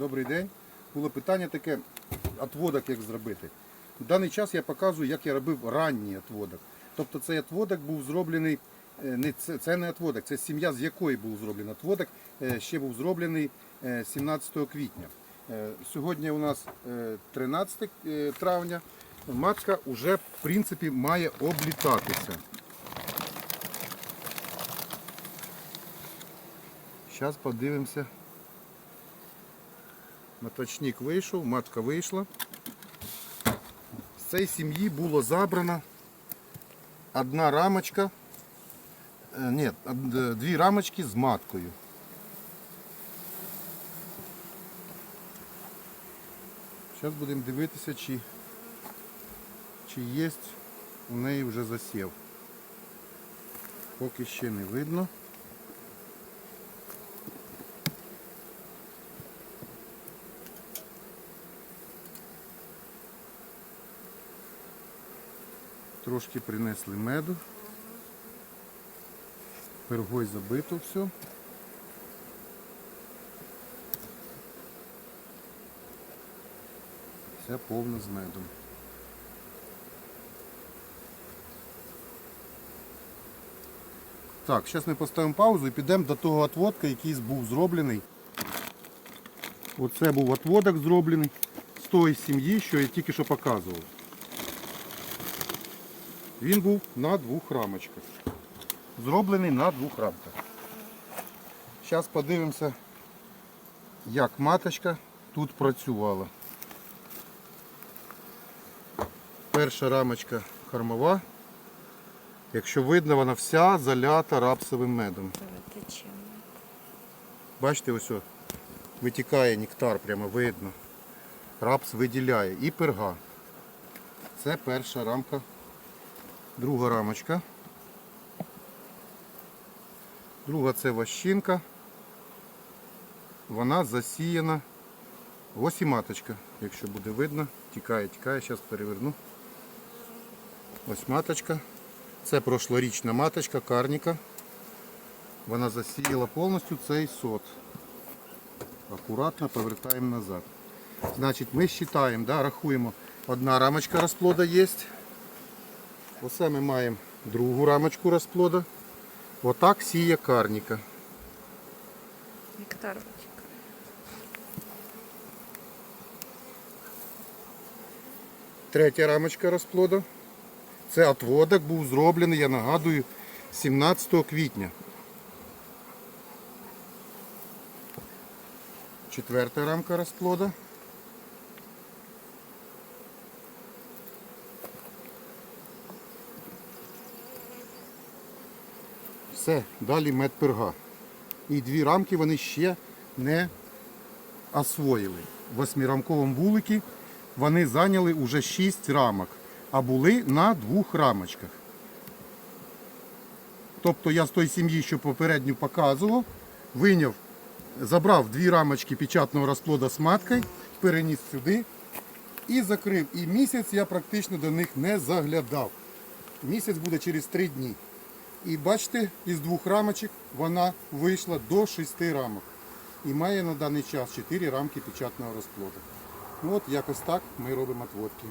Добрий день. Було питання таке, отводок як зробити. В даний час я показую, як я робив ранній отводок. Тобто цей отводок був зроблений, е, не це, це не отводок, це сім'я, з якої був зроблений отводок, е, ще був зроблений е, 17 квітня. Е, Сьогодні у нас е, 13 е, травня. Матка вже в принципі має облітатися. Зараз подивимося. Маточник вийшов, матка вийшла. З цієї сім'ї було забрано одна рамочка, е, ні, дві рамочки з маткою. Зараз будемо дивитися, чи, чи є у неї вже засів. Поки ще не видно. Трошки принесли меду. Пергой забито все. Все повно з медом. Так, зараз ми поставимо паузу і підемо до того отводка, який був зроблений. Оце був отводок зроблений з тої сім'ї, що я тільки що показував. Він був на двох рамочках. Зроблений на двох рамках. Зараз подивимося, як маточка тут працювала. Перша рамочка кормова. Якщо видно, вона вся залята рапсовим медом. Бачите, ось витікає нектар, прямо видно. Рапс виділяє. І перга. Це перша рамка. Друга рамочка. Друга це ващинка. Вона засіяна. Ось і маточка, якщо буде видно. Тікає, тікає, зараз переверну. Ось маточка. Це прошлорічна маточка, карніка. Вона засіяла повністю цей сот. Акуратно повертаємо назад. Значить, ми вважаємо, да, рахуємо. Одна рамочка розплода є. Оце ми маємо другу рамочку розплода. Отак сіє карніка. Нектар витікає. Третя рамочка розплода. Це отводок був зроблений, я нагадую, 17 квітня. Четверта рамка розплода. Все, далі медперга. І дві рамки вони ще не освоїли. В восьмирамковому вуликі вони зайняли уже 6 рамок, а були на двох рамочках. Тобто я з тої сім'ї, що попередньо показував, виняв, забрав дві рамочки печатного розплода з маткою, переніс сюди і закрив. І місяць я практично до них не заглядав. Місяць буде через 3 дні. І бачите, із двох рамочок вона вийшла до 6 рамок. І має на даний час 4 рамки печатного розплоду. Ну от якось так ми робимо отводки.